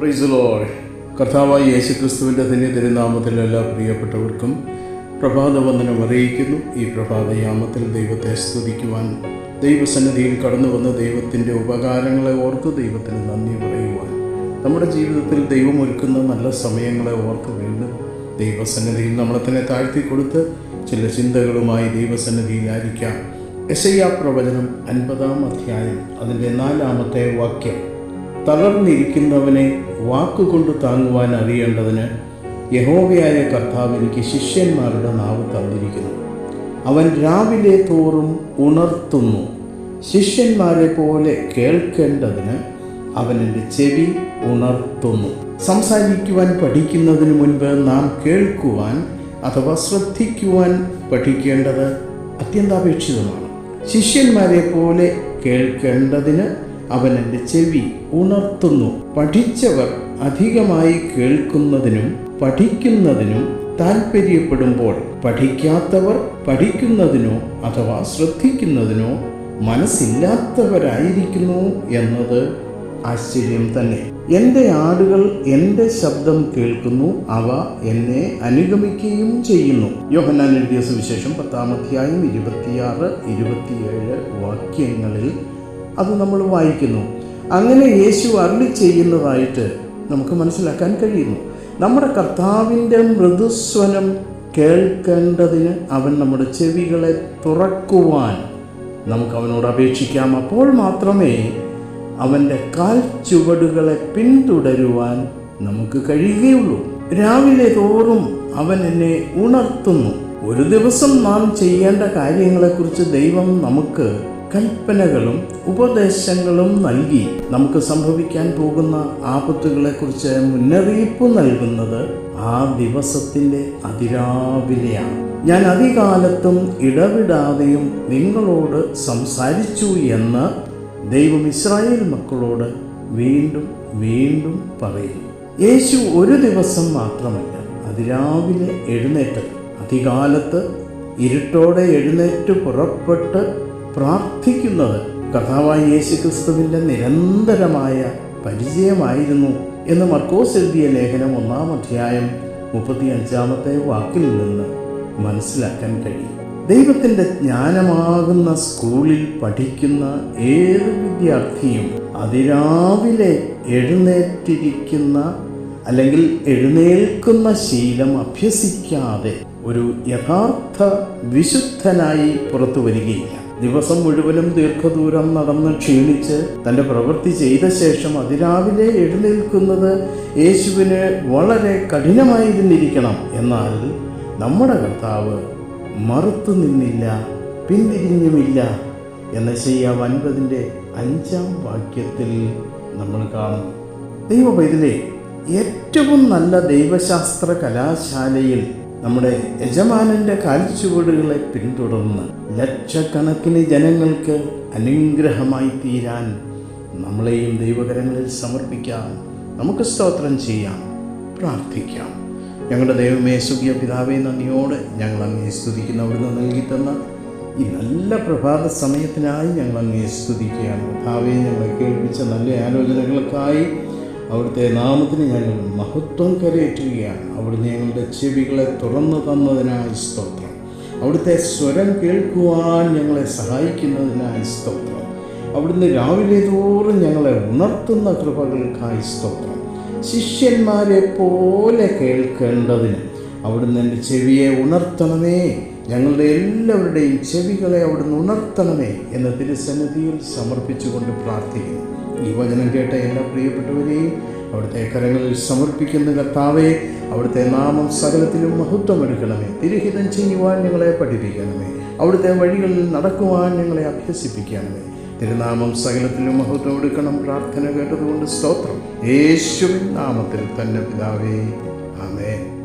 Price load കർത്താവായ യേശു ക്രിസ്തുവിന്റെ തന്നെ തിരുനാമത്തിൽ എല്ലാ പ്രിയപ്പെട്ടവർക്കും പ്രഭാത വന്ദനം അറിയിക്കുന്നു. ഈ പ്രഭാതയാമത്തിൽ ദൈവത്തെ സ്തുതിക്കുവാൻ ദൈവസന്നിധിയിൽ കടന്നു വന്ന ദൈവത്തിന്റെ ഉപകാരങ്ങളെ ഓർത്ത് ദൈവത്തിന് നന്ദി പറയുവാൻ. നമ്മുടെ ജീവിതത്തിൽ ദൈവം ഒരുക്കുന്ന നല്ല സമയങ്ങളെ ഓർത്ത് വീണ്ടും ദൈവസന്നിധിയിൽ നമ്മളെ തന്നെ താഴ്ത്തി കൊടുത്ത് ചില ചിന്തകളുമായി ദൈവസന്നിധിയിലായിരിക്കാം. എസയ്യ പ്രവചനം അൻപതാം അധ്യായം അതിന്റെ നാലാമത്തെ വാക്യം. തളർന്നിരിക്കുന്നവനെ വാക്കുകൊണ്ട് താങ്ങുവാൻ അറിയേണ്ടതിന് യഹോവയായ കർത്താവ് എനിക്ക് ശിഷ്യന്മാരുടെ നാവ് തന്നിരിക്കുന്നു. അവൻ രാവിലെ തോറും ഉണർത്തുന്നു. ശിഷ്യന്മാരെ പോലെ കേൾക്കേണ്ടതിന് അവൻ എന്റെ ചെവി ഉണർത്തുന്നു. സംസാരിക്കുവാൻ പഠിക്കുന്നതിന് മുൻപ് നാം കേൾക്കുവാൻ അഥവാ ശ്രദ്ധിക്കുവാൻ പഠിക്കേണ്ടത് അത്യന്താപേക്ഷിതമാണ്. ശിഷ്യന്മാരെ പോലെ കേൾക്കേണ്ടതിന് അവൻ എന്റെ ചെവി ഉണർത്തുന്നു. പഠിച്ചവർ അധികമായി കേൾക്കുന്നതിനും പഠിക്കുന്നതിനും താല്പര്യപ്പെടുമ്പോൾ പഠിക്കാത്തവർ പഠിക്കുന്നതിനോ അഥവാ ശ്രദ്ധിക്കുന്നതിനോ മനസ്സില്ലാത്തവരായിരിക്കുന്നു എന്നത് ആശ്ചര്യം തന്നെ. എന്റെ ആടുകൾ എന്റെ ശബ്ദം കേൾക്കുന്നു അവ എന്നെ അനുഗമിക്കുകയും ചെയ്യുന്നു. യോഹന്നാൻ എഴുതിയ സുവിശേഷം പത്താം അധ്യായം ഇരുപത്തിയാറ് ഇരുപത്തിയേഴ് വാക്യങ്ങളിൽ അത് നമ്മൾ വായിക്കുന്നു. അങ്ങനെ യേശു അരുളി ചെയ്യുന്നതായിട്ട് നമുക്ക് മനസ്സിലാക്കാൻ കഴിയുന്നു. നമ്മുടെ കർത്താവിന്റെ മൃദുസ്വനം കേൾക്കേണ്ടതിന് അവൻ നമ്മുടെ ചെവികളെ തുറക്കുവാൻ നമുക്ക് അവനോട് അപേക്ഷിക്കാം. അപ്പോൾ മാത്രമേ അവന്റെ കാൽ ചുവടുകളെ പിന്തുടരുവാൻ നമുക്ക് കഴിയുകയുള്ളൂ. രാവിലെ തോറും അവൻ എന്നെ ഉണർത്തുന്നു. ഒരു ദിവസം നാം ചെയ്യേണ്ട കാര്യങ്ങളെക്കുറിച്ച് ദൈവം നമുക്ക് കൽപ്പനകളും ഉപദേശങ്ങളും നൽകി നമുക്ക് സംഭവിക്കാൻ പോകുന്ന ആപത്തുകളെക്കുറിച്ച് മുന്നറിയിപ്പ് നൽകുന്നത് ആ ദിവസത്തിന്റെ അതിരാവിലെയാണ്. ഞാൻ അധികാലത്തും ഇടവിടാതെയും നിങ്ങളോട് സംസാരിച്ചു എന്ന് ദൈവം ഇസ്രായേൽ മക്കളോട് വീണ്ടും വീണ്ടും പറയുന്നു യേശു ഒരു ദിവസം മാത്രമല്ല അതിരാവിലെ എഴുന്നേറ്റത്. അധികാലത്ത് ഇരുട്ടോടെ എഴുന്നേറ്റ് പുറപ്പെട്ട് പ്രാർത്ഥിക്കുന്നത് കർത്താവായ യേശു ക്രിസ്തുവിന്റെ നിരന്തരമായ പരിചയമായിരുന്നു എന്ന് മർക്കോസ് എഴുതിയ ലേഖനം ഒന്നാം അധ്യായം മുപ്പത്തി അഞ്ചാമത്തെ വാക്കിൽ നിന്ന് മനസ്സിലാക്കാൻ കഴിയും. ദൈവത്തിന്റെ ജ്ഞാനമാകുന്ന സ്കൂളിൽ പഠിക്കുന്ന ഏത് വിദ്യാർത്ഥിയും അതിരാവിലെ എഴുന്നേറ്റിരിക്കുന്ന അല്ലെങ്കിൽ എഴുന്നേൽക്കുന്ന ശീലം അഭ്യസിക്കാതെ ഒരു യഥാർത്ഥ വിശുദ്ധനായി പുറത്തു വരികയില്ല. ദിവസം മുഴുവനും ദീർഘദൂരം നടന്ന് ക്ഷീണിച്ച് തന്റെ പ്രവൃത്തി ചെയ്ത ശേഷം അതിരാവിലെ എഴുന്നേൽക്കുന്നത് യേശുവിന് വളരെ കഠിനമായിരുന്നിരിക്കണം. എന്നാൽ നമ്മുടെ കർത്താവ് മറുത്തു നിന്നില്ല പിന്തിരിഞ്ഞുമില്ല എന്ന ചെയ്യാം അൻപതിന്റെ അഞ്ചാം വാക്യത്തിൽ നമ്മൾ കാണും. ദൈവപൈതലെ ഏറ്റവും നല്ല ദൈവശാസ്ത്ര കലാശാലയിൽ നമ്മുടെ യജമാനന്റെ കാൽച്ചുവടുകളെ പിന്തുടർന്ന് ലക്ഷക്കണക്കിന് ജനങ്ങൾക്ക് അനുഗ്രഹമായി തീരാൻ നമ്മളെയും ദൈവകരങ്ങളിൽ സമർപ്പിക്കാം. നമുക്ക് സ്തോത്രം ചെയ്യാം. പ്രാർത്ഥിക്കാം. ഞങ്ങളുടെ ദൈവമേ സുഖിയ പിതാവേ നന്ദിയോടെ ഞങ്ങൾ അങ്ങേ സ്തുതിക്കുന്ന. അവിടുന്ന് നൽകി തന്ന ഈ നല്ല പ്രഭാത സമയത്തിനായി ഞങ്ങൾ അങ്ങേ സ്തുതിക്കുകയാണ്. പിതാവേ ഞങ്ങളെ കേൾപ്പിച്ച നല്ല ആലോചനകൾക്കായി അവിടുത്തെ നാമത്തിന് ഞങ്ങൾ മഹത്വം കരയേറ്റുകയാണ്. അവിടുന്ന് ഞങ്ങളുടെ ചെവികളെ തുറന്നു തന്നതിനായി സ്തോത്രം. അവിടുത്തെ സ്വരം കേൾക്കുവാൻ ഞങ്ങളെ സഹായിക്കുന്നതിനായി സ്തോത്രം. അവിടുന്ന് രാവിലെ തോറും ഞങ്ങളെ ഉണർത്തുന്ന കൃപകൾക്കായി സ്തോത്രം. ശിഷ്യന്മാരെ പോലെ കേൾക്കേണ്ടതിന് അവിടുന്ന് എന്റെ ചെവിയെ ഉണർത്തണമേ. ഞങ്ങളുടെ എല്ലാവരുടെയും ചെവികളെ അവിടുന്ന് ഉണർത്തണമേ എന്ന തിരുസന്നിധിയിൽ സമർപ്പിച്ചുകൊണ്ട് പ്രാർത്ഥിക്കുന്നു. ഈ വചനം കേട്ട എല്ലാ പ്രിയപ്പെട്ടവരെയും അവിടുത്തെ കരങ്ങളിൽ സമർപ്പിക്കുന്ന കർത്താവെ അവിടുത്തെ നാമം സകലത്തിലും മഹത്വമെടുക്കണമേ. തിരുഹിതം ചെയ്യുവാൻ ഞങ്ങളെ പഠിപ്പിക്കണമേ. അവിടുത്തെ വഴികളിൽ നടക്കുവാൻ ഞങ്ങളെ അഭ്യസിപ്പിക്കണമേ. തിരുനാമം സകലത്തിലും മഹത്വം എടുക്കണം പ്രാർത്ഥന കേട്ടതുകൊണ്ട് സ്തോത്രം. യേശുവിൻ നാമത്തിൽ തന്നെ പിതാവേ. ആമേ